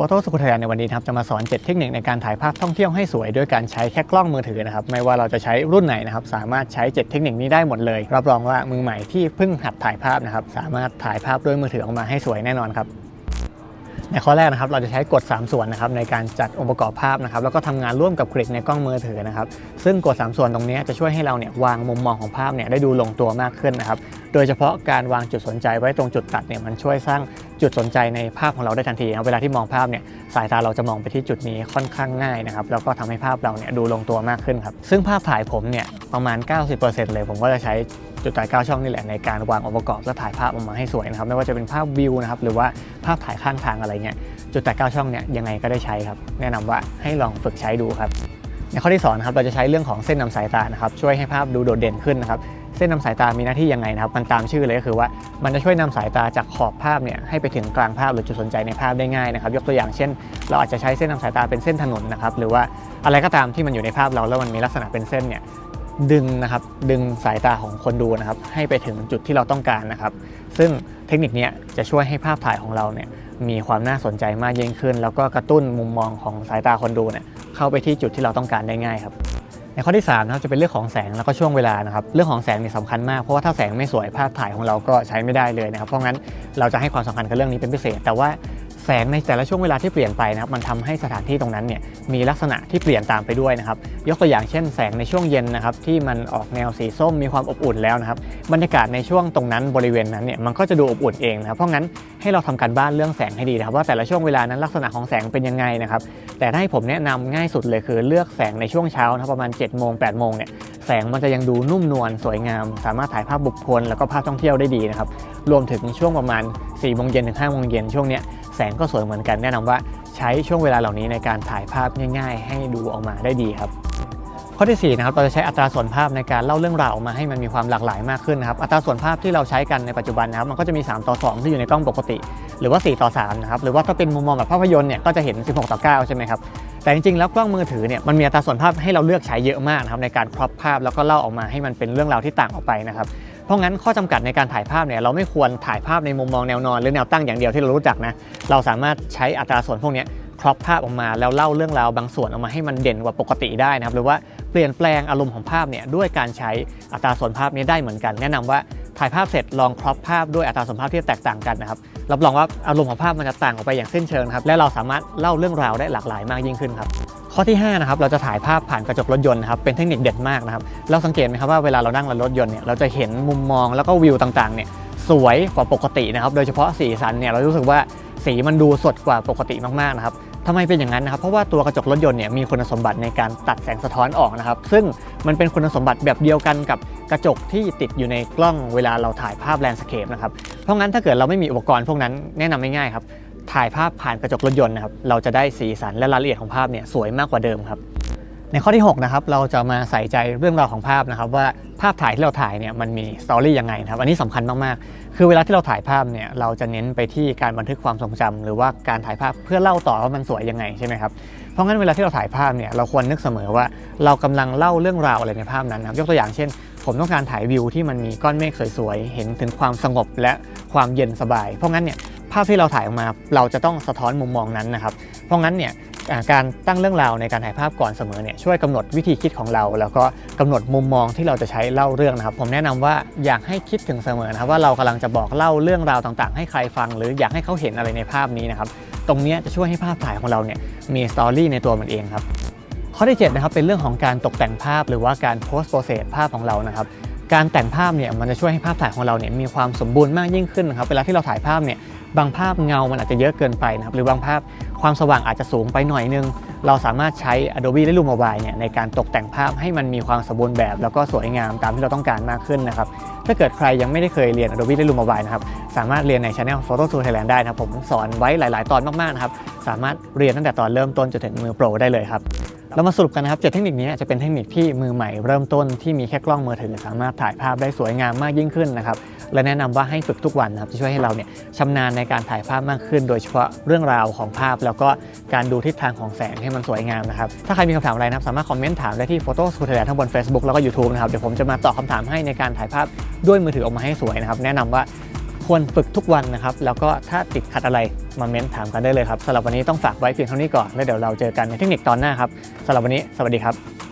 โฟโต้สกู t ไทยในวันนี้นะครับจะมาสอน 7 เทคนิคในการถ่ายภาพท่องเที่ยวให้สวยด้วยการใช้แค่กล้องมือถือนะครับไม่ว่าเราจะใช้รุ่นไหนนะครับสามารถใช้ 7 เทคนิคนี้ได้หมดเลย รับรองว่ามือใหม่ที่เพิ่งหัดถ่ายภาพนะครับสามารถถ่ายภาพด้วยมือถือออกมาให้สวยแน่นอนครับในข้อแรกนะครับเราจะใช้กฎ 3 ส่วนนะครับในการจัดองค์ประกอบภาพนะครับแล้วก็ทำงานร่วมกับกริดในกล้องมือถือนะครับซึ่งกฎ 3 ส่วนตรงนี้จะช่วยให้เราเนี่ยวางมุมมองของภาพเนี่ยได้ดูลงตัวมากขึ้นนะครับโดยเฉพาะการวางจุดสนใจไว้ตรงจุดตัดเนี่ยมันช่วยสร้าง จุดสนใจในภาพของเราได้ทันทีนะครับเวลาที่มองภาพเนี่ยสายตาเราจะมองไปที่จุดนี้ค่อนข้างง่ายนะครับแล้วก็ทำให้ภาพเราเนี่ยดูลงตัวมากขึ้นครับซึ่งภาพถ่ายผมเนี่ยประมาณ 90%เลยผมก็จะใช้จุดถ่าย9ช่องนี่แหละในการวางองค์ประกอบและถ่ายภาพออกมาให้สวยนะครับไม่ว่าจะเป็นภาพวิวนะครับหรือว่าภาพถ่ายข้างทางอะไรเงี้ยจุดแตก9ช่องเนี่ยยังไงก็ได้ใช้ครับแนะนำว่าให้ลองฝึกใช้ดูครับ ในข้อที่2นะครับเราจะใช้เรื่องของเส้นนำสายตานะครับช่วยให้ภาพดูโดดเด่นขึ้นนะครับเส้นนำสายตามีหน้าที่ยังไงนะครับมันตามชื่อเลยก็คือว่ามันจะช่วยนำสายตาจากขอบภาพเนี่ยให้ไปถึงกลางภาพหรือจุดสนใจในภาพได้ง่ายนะครับยกตัวอย่างเช่น เราอาจจะใช้เส้นนำสายตาเป็นเส้นถนนนะครับหรือว่าอะไรก็ตามที่มันอยู่ในภาพเราแล้วมันมีลักษณะเป็นเส้นเนี่ยดึงนะครับดึงสายตาของคนดูนะครับให้ไปถึงจุดที่เราต้องการนะครับ ซึ่งเทคนิคนี้จะช่วยให้ภาพถ่ายของเราเนี่ย มีความน่าสนใจมากยิ่งขึ้น แล้วก็กระตุ้นมุมมองของสายตาคนดูเนี่ยเข้าไปที่จุดที่เราต้องการได้ง่ายครับในข้อที่3นะครับจะเป็นเรื่องของแสงแล้วก็ช่วงเวลานะครับเรื่องของแสงนี่สำคัญมากเพราะว่าถ้าแสงไม่สวยภาพถ่ายของเราก็ใช้ไม่ได้เลยนะครับเพราะงั้นเราจะให้ความสำคัญกับเรื่องนี้เป็นพิเศษ แต่ว่า สงในแต่ละช่วงเวลาที่เปลี่ยนไปนะครับมันทำให้สถานที่ตรงนั้นเนี่ยมีลักษณะที่เปลี่ยนตามไปด้วยนะครับยกตัวอย่างเช่นแสงในช่วงเย็นนะครับที่มันออกแนวสีส้มมีความอบอุ่นแล้วนะครับบรรยากาศในช่วงตรงนั้นบริเวณนั้นเนี่ยมันก็จะดูอบอุ่นเองนะครับเพราะงั้นให้เราทำการบ้านเรื่องแสงให้ดีนะครับว่าแต่ละช่วงเวลานั้นลักษณะของแสงเป็นยังไงนะครับแต่ถ้าให้ผมแนะนำง่ายสุดเลยคือเลือกแสงในช่วงเช้านะรประมาณ7จ็ดโมงแปดโมงเนี่ยแสงมันจะยังดูนุ่มนวลสวยงาม สามารถถ่ายภาพบุคคลแล้วก็ภาพท่องเที่ยวได้ดีนะครับรวมถึงช่วงประมาณ4ี่โมงเย็นถึงห้าโมงเย็นช่วงเนี้ยแสงก็สวยเหมือนกันแนะนำว่าใช้ช่วงเวลาเหล่านี้ในการถ่ายภาพง่าย ๆ ให้ดูออกมาได้ดีครับข้อที่4นะครับเราจะใช้อัตราส่วนภาพในการเล่าเรื่องราวออกมาให้มันมีความหลากหลายมากขึ้นนะครับอัตราส่วนภาพที่เราใช้กันในปัจจุบันนะครับมันก็จะมี 3 ต่อ 2 ที่อยู่ในกล้องปกติ หรือว่า 4 ต่อ3นะครับหรือว่าถ้าเป็นมุมมองแบบภาพยนตร์เนี่ยก็จะเห็น 16 ต่อ 9 ใช่ไหมครับ แต่จริงๆ แล้วกล้องมือถือเนี่ยมันมีอัตราส่วนภาพให้เราเลือกใช้เยอะมากนะครับในการครอปภาพแล้วก็เล่าออกมาให้มันเป็นเรื่องราวที่ต่างออกไปนะครับเพราะงั้นข้อจำกัดในการถ่ายภาพเนี่ยเราไม่ควรถ่ายภาพในมุมมองแนวนอนหรือแนวตั้งอย่างเดียวที่เรารู้จักนะเราสามารถใช้อัตราส่วนพวกนี้ครอปภาพออกมาแล้วเล่าเรื่องราวบางส่วนออกมาให้มันเด่นกว่าปกติได้นะครับหรือว่าเปลี่ยนแปลงอารมณ์ของภาพเนี่ยด้วยการใช้อัตราส่วนภาพนี้ได้เหมือนกัน แนะนำว่า ถ่ายภาพเสร็จลองครอปภาพด้วยอัตราส่วนภาพที่แตกต่างกันนะครับรับรองว่าอารมณ์ของภาพมันจะต่างออกไปอย่างสิ้นเชิงครับและเราสามารถเล่าเรื่องราวได้หลากหลายมากยิ่งขึ้นครับข้อที่5นะครับเราจะถ่ายภาพผ่านกระจกรถยนต์นะครับเป็นเทคนิคเด็ดมากนะครับเราสังเกตไหมครับว่าเวลาเรานั่งรถยนต์เนี่ยเราจะเห็นมุมมองแล้วก็วิวต่างๆเนี่ยสวยกว่าปกตินะครับโดยเฉพาะสีสันเนี่ยเรารู้สึกว่าสีมันดูสดกว่าปกติมากๆนะครับ ทำไมเป็นอย่างนั้นนะครับ เพราะว่าตัวกระจกรถยนต์เนี่ยมีคุณสมบัติในการตัดแสงสะท้อนออกนะครับ ซึ่งมันเป็นคุณสมบัติแบบเดียวกันกับกระจกที่ติดอยู่ในกล้องเวลาเราถ่ายภาพแลนด์สเคปนะครับ เพราะงั้นถ้าเกิดเราไม่มีอุปกรณ์พวกนั้นแนะนำง่ายๆครับถ่ายภาพผ่านกระจกรถยนต์นะครับเราจะได้สีสันและรายละเอียดของภาพเนี่ยสวยมากกว่าเดิมครับ ในข้อที่6นะครับเราจะมาใส่ใจเรื่องราวของภาพนะครับว่าภาพถ่ายที่เราถ่ายเนี่ยมันมีสตอรี่ยังไงนะครับอันนี้สำคัญมากๆ คือเวลาที่เราถ่ายภาพเนี่ยเราจะเน้นไปที่การบันทึกความทรงจำหรือว่าการถ่ายภาพเพื่อเล่าต่อว่ามันสวยยังไงใช่ไหมครับเพราะงั้นเวลาที่เราถ่ายภาพเนี่ยเราควรนึกเสมอว่าเรากำลังเล่าเรื่องราวอะไรในภาพนั้นนะครับยกตัวอย่างเช่น ผมต้องการถ่ายวิวที่มันมีก้อนเมฆสวยๆเห็นถึงความสงบและความเย็นสบาย เพราะงั้นเนี่ยภาพที่เราถ่ายออกมาเราจะต้องสะท้อนมุมมองนั้นนะครับเพราะงั้นเนี่ย การตั้งเรื่องราวในการถ่ายภาพก่อนเสมอเนี่ยช่วยกำหนดวิธีคิดของเรา แล้วก็กำหนดมุมมองที่เราจะใช้เล่าเรื่องนะครับ ผมแนะนำว่าอยากให้คิดถึงเสมอนะครับว่าเรากำลังจะบอกเล่าเรื่องราวต่างๆ ให้ใครฟัง หรืออยากให้เขาเห็นอะไรในภาพนี้นะครับตรงนี้จะช่วยให้ภาพถ่ายของเราเนี่ยมีสตอรี่ในตัวมันเองครับข้อที่7นะครับเป็นเรื่องของการตกแต่งภาพหรือว่าการ post process ภาพของเรานะครับ การแต่งภาพเนี่ยมันจะช่วยให้ภาพถ่ายของเราเนี่ยมีความสมบูรณ์มากยิ่งขึ้นนะครับเวลาที่เราถ่ายภาพเนี่ยบางภาพเงามันอาจจะเยอะเกินไปนะครับหรือบางภาพความสว่างอาจจะสูงไปหน่อยนึง เราสามารถใช้ Adobe Lightroom Mobile เนี่ยในการตกแต่งภาพให้มันมีความสมบูรณ์แบบ แล้วก็สวยงามตามที่เราต้องการมากขึ้นนะครับถ้าเกิดใครยังไม่ได้เคยเรียน Adobe Lightroom Mobile นะครับสามารถเรียนใน Channel Photo Tool Thailand ได้นะครับผมสอนไว้หลาย ๆ ตอนมาก ๆ นะครับสามารถเรียนตั้งแต่ตอนเริ่มต้นจนถึงมือโปรได้เลยครับ เรามาสรุปกันนะครับเจ็ดเทคนิคนี้จะเป็นเทคนิคที่มือใหม่เริ่มต้นที่มีแค่กล้องมือถือสามารถถ่ายภาพได้สวยงามมากยิ่งขึ้นนะครับและแนะนำว่าให้ฝึกทุกวันนะครับจะช่วยให้เราเนี่ยชำนาญในการถ่ายภาพมากขึ้น โดยเฉพาะเรื่องราวของภาพ แล้วก็การดูทิศทางของแสงให้มันสวยงามนะครับถ้าใครมีคำถามอะไรนะครับสามารถคอมเมนต์ถามได้ที่ Photo Studio Thailand ทั้งบน Facebook แล้วก็ YouTube นะครับเดี๋ยวผมจะมาตอบคำถามให้ในการถ่ายภาพด้วยมือถือออกมาให้สวยนะครับแนะนำว่า ควรฝึกทุกวันนะครับ แล้วก็ถ้าติดขัดอะไรมาเม้นถามกันได้เลยครับสำหรับวันนี้ต้องฝากไว้เพียงเท่านี้ก่อนแล้วเดี๋ยวเราเจอกันในเทคนิคตอนหน้าครับสำหรับวันนี้สวัสดีครับ